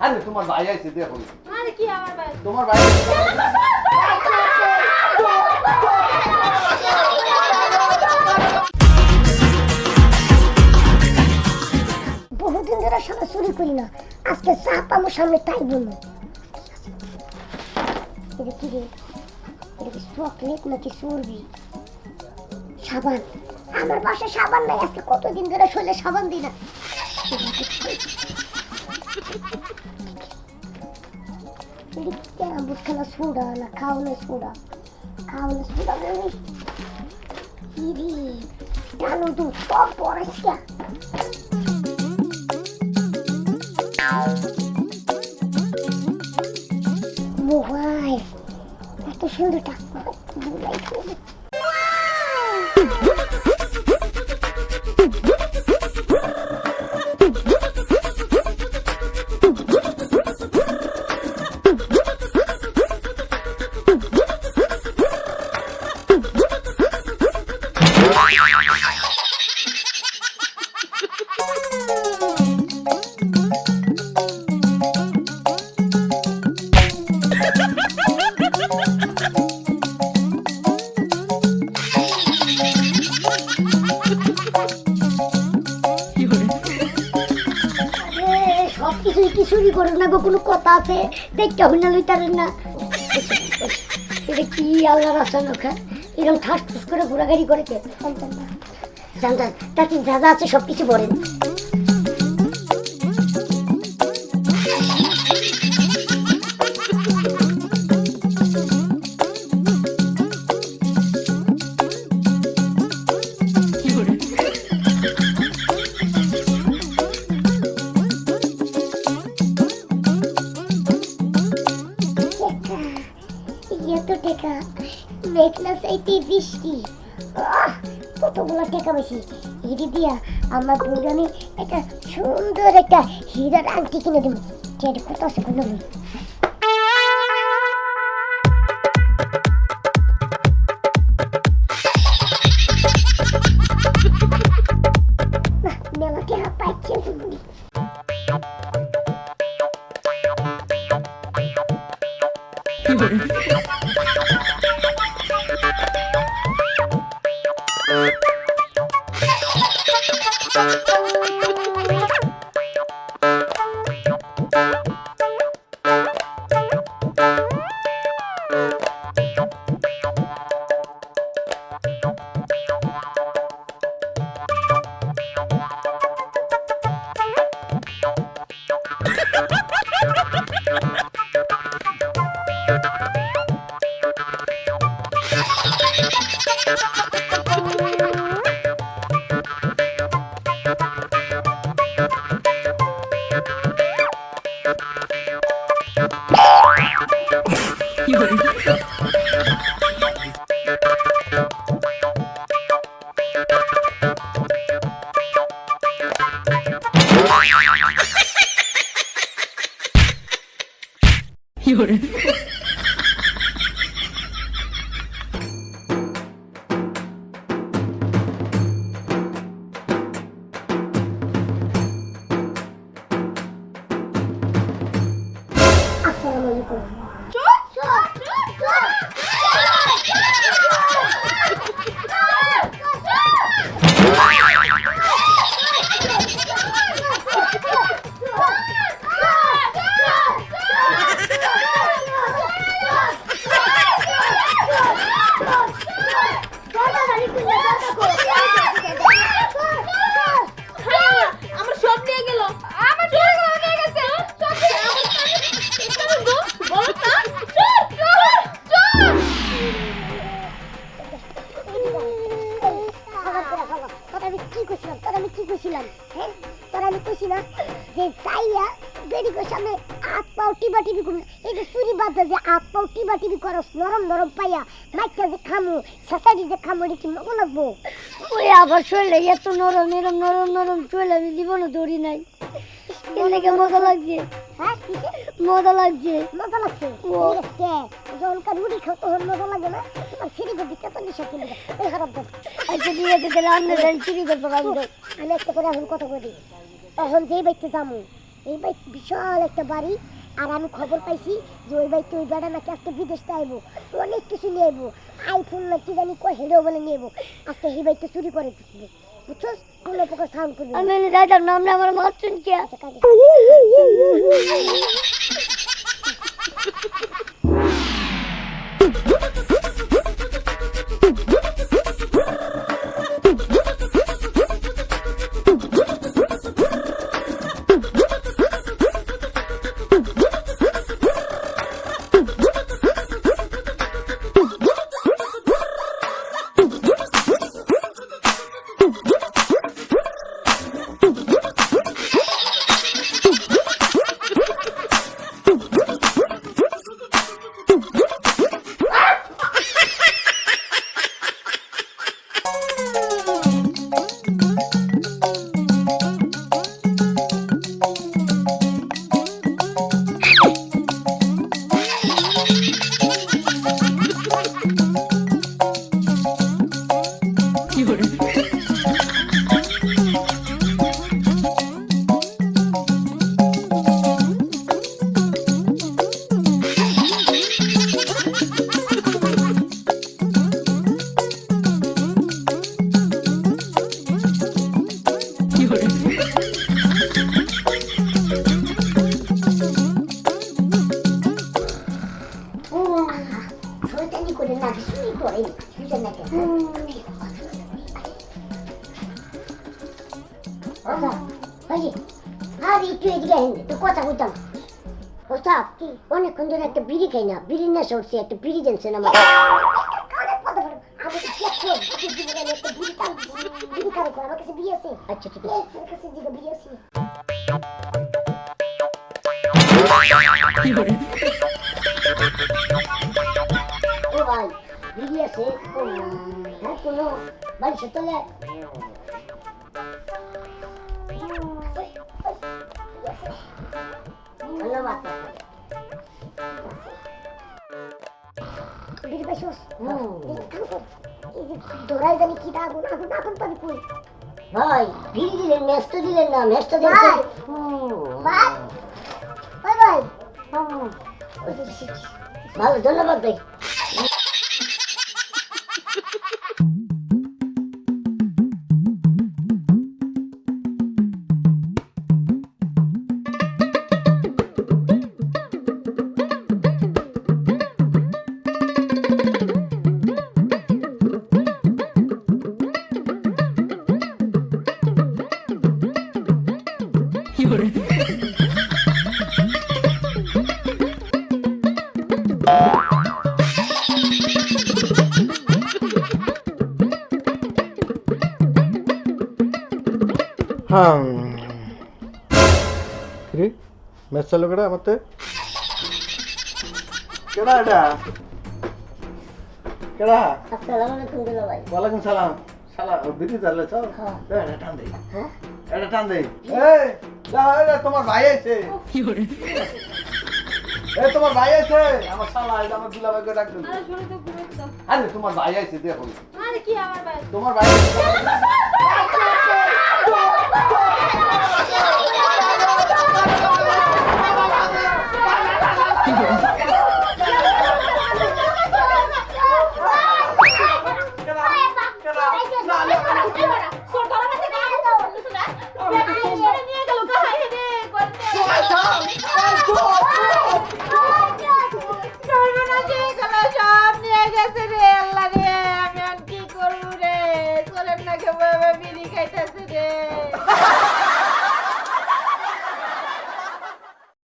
আরে তোমার ভাই আইছে দেখো। আরে কি আমার ভাই? তোমার ভাই বহুদিন ধরে সারা চুরি করি না। আজকে চা পাবো সামনে তাই বলব এটা কি রে এটা কি চকলেট নাকি চর্বি? সাবান। আমার বাসায় সাবান নাই, আজকে কতদিন ধরে শরীরে সাবান দিই না। সোডা না খাওয়ানো সোডা? সোডা তো সব পড়াইছিয়া এত সুন্দর না কোনো কথা আছে? দেখতে হবে না লইতারেন না। এটা কি আল্লাহর রাস্তা ওখান এরকম ঠাস ঠুস করে ঘোরাঘুরি করে কে? জানতাম তাতে যা যা আছে সব কিছু বলেন। কতগুলো টাকা বেশি? হিরি দিয়া আমার বউরানি একটা সুন্দর একটা হীরার আংটি কিনে দেবো। যেটা কত আছে কোনো মেলা টাকা পাইছে Bye. Ha ha ha! কইছি পাও টিবা টিবি করুন। এই যে চুরি বাদ যে হাত পাও টিবা টিবি করস নরম নরম পাইয়া মাইকা যে খামু সাসারি যে খামু এটা কি মগো লাগবো? ওই আবার শরীরে এত নরম নরম নরম নরম চলে আমি জীবনে দৌড়ি নাই। এর লেগে মজা লাগছে। হ্যাঁ মজা লাগছে। মজা লাগছে? কে? যখন কার রুটি খাও তখন মজা লাগে না? আর সিঁড়ি করবি কত নিশা কিনে এই খারাপ দেখ আচ্ছা ঠিক আছে তাহলে যাই সিঁড়ি করব আমি আমি একটা করে এখন কথা বলি। এখন যেই বাইতে যাব এই বাইক বিশাল একটা বাড়ি আর আমি খবর পাইছি যে ওই বাইতে ওই বেড়া নাকি আজকে বিদেশ আইবো অনেক কিছু নিয়ে আইবো আইফোন না কি জানি কয় হেডেও বলে নিয়ে আজকে এই বাইকটা চুরি করে ঢুকবে বুঝছস? কোনো প্রকার সাউন্ড করবে? আমি দাদার নাম না আমার মাছ চুনকে আচ্ছা কাজে শয়তানি করে না কিছুই করে বুঝে না কেন আচ্ছা ভাই আর একটু এদিকে আইন তো কথা বলতাম ওটা কি অনেকক্ষণ ধরে একটা বিড়ি খাই না বিড়ি না সরছে একটা বিড়ি জানছেন আমার আচ্ছা ঠিক আছে বিড়ি আছে ও, হ্যাঁ কোনো ভাই সতলে ধন্যবাদ বিড়ি পাইছস দৌড়াই জানি কি আগুন আগুন আগুন পাবি কই ভাই বিড়ি দিলেন মেস্ত দিলেন না মেস্ত দিলেন ভাই ভাই ভাই ভালো ধন্যবাদ ভাই হ্যাঁ রে? ম্যাচ চালু কেডা মতে কেডা এটা? কেডা? আসসালামু আলাইকুম দুলা ভাই ওয়ালাইকুম সালাম। সালা বিড়ি চাললে চাও হ্যাঁ। এটা টান দে। হ্যাঁ? এটা টান দে। এই যা এটা তোমার ভাই আছে এই তোমার ভাই আছে আমার শালা এটা আমার দুলা ভাইকে ডাক দিল। আরে তোমার ভাই আইছে দেখো। আরে কি আমার ভাই? তোমার ভাই